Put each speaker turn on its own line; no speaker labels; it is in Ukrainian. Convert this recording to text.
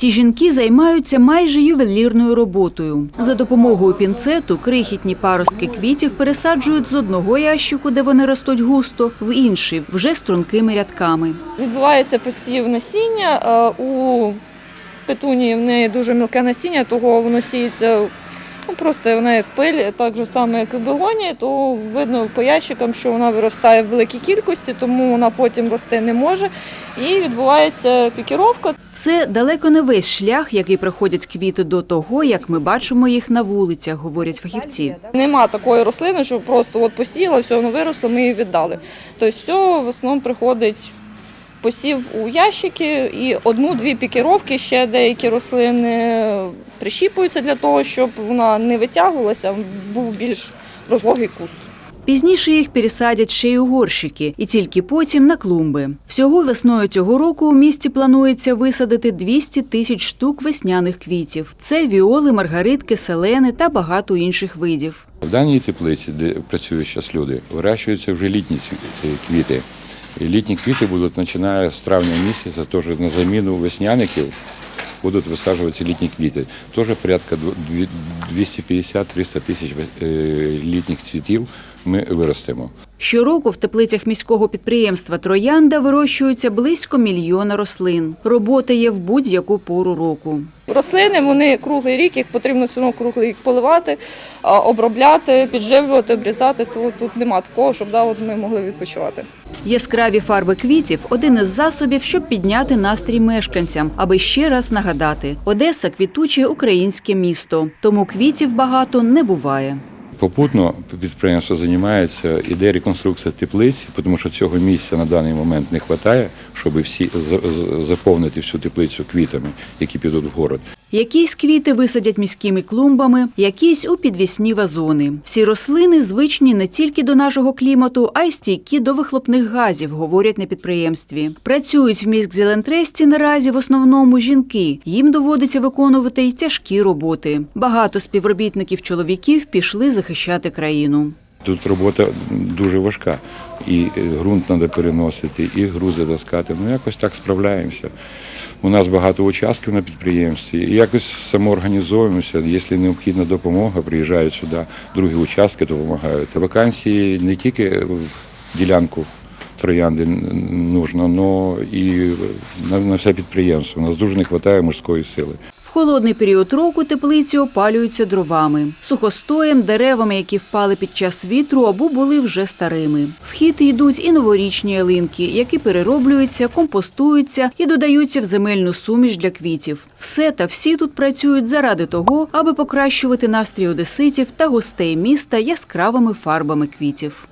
Ті жінки займаються майже ювелірною роботою. За допомогою пінцету крихітні паростки квітів пересаджують з одного ящику, де вони ростуть густо, в інший вже стрункими рядками.
Відбувається посів насіння. е, У петунії в неї дуже мілке насіння, того воно сіється ну, просто вона як пиль, так же само, як і бегоні, то видно по ящикам, що вона виростає в великій кількості, тому вона потім рости не може. І відбувається пікіровка.
Це далеко не весь шлях, який проходять квіти до того, як ми бачимо їх на вулицях, говорять фахівці.
Нема такої рослини, що просто от посіяла, все воно виросло, ми її віддали. Тобто все в основному приходить посів у ящики і одну-дві пікіровки, ще деякі рослини прищіпуються для того, щоб вона не витягувалася, був більш розлогий куст.
Пізніше їх пересадять ще й у горщики, і тільки потім на клумби. Всього весною цього року у місті планується висадити 200 тисяч штук весняних квітів. Це віоли, маргаритки, селени та багато інших видів.
В даній теплиці, де працюють зараз люди, вирощуються вже літні квіти. І літні квіти будуть починає з травня місяця, теж на заміну весняників будуть висаджуватися літні квіти. Теж порядка дві- 250-300 тисяч літніх цвітів ми виростемо.
Щороку в теплицях міського підприємства Троянда вирощується близько мільйона рослин. Робота є в будь-яку пору року.
Рослини вони круглий рік, їх потрібно все одно круглий рік поливати, обробляти, підживлювати, обрізати. То тут нема такого, щоб да, от ми могли відпочивати.
Яскраві фарби квітів один із засобів, щоб підняти настрій мешканцям, аби ще раз нагадати: Одеса квітуче українське місто, тому квітів багато не буває.
Попутно підприємство займається іде реконструкція теплиць, тому що цього місця на даний момент не вистачає, щоб всі за- за- заповнити всю теплицю квітами, які підуть в город.
Якісь квіти висадять міськими клумбами, якісь у підвісні вазони. Всі рослини звичні не тільки до нашого клімату, а й стійкі до вихлопних газів, говорять на підприємстві. Працюють в міськзелентресті наразі в основному жінки. Їм доводиться виконувати й тяжкі роботи. Багато співробітників чоловіків пішли захищати країну.
Тут робота дуже важка. І е, ґрунт треба переносити, і грузи таскати. Ну якось так справляємося. У нас багато участків на підприємстві. І якось самоорганізовуємося. Якщо необхідна допомога, приїжджають сюди другі участки, допомагають. Вакансії не тільки в ділянку троянди нужно, але і на, все підприємство. У нас дуже не вистачає мужської сили.
Холодний період року теплиці опалюються дровами, сухостоєм, деревами, які впали під час вітру або були вже старими. В хід йдуть і новорічні ялинки, які перероблюються, компостуються і додаються в земельну суміш для квітів. Все та всі тут працюють заради того, аби покращувати настрій одеситів та гостей міста яскравими фарбами квітів.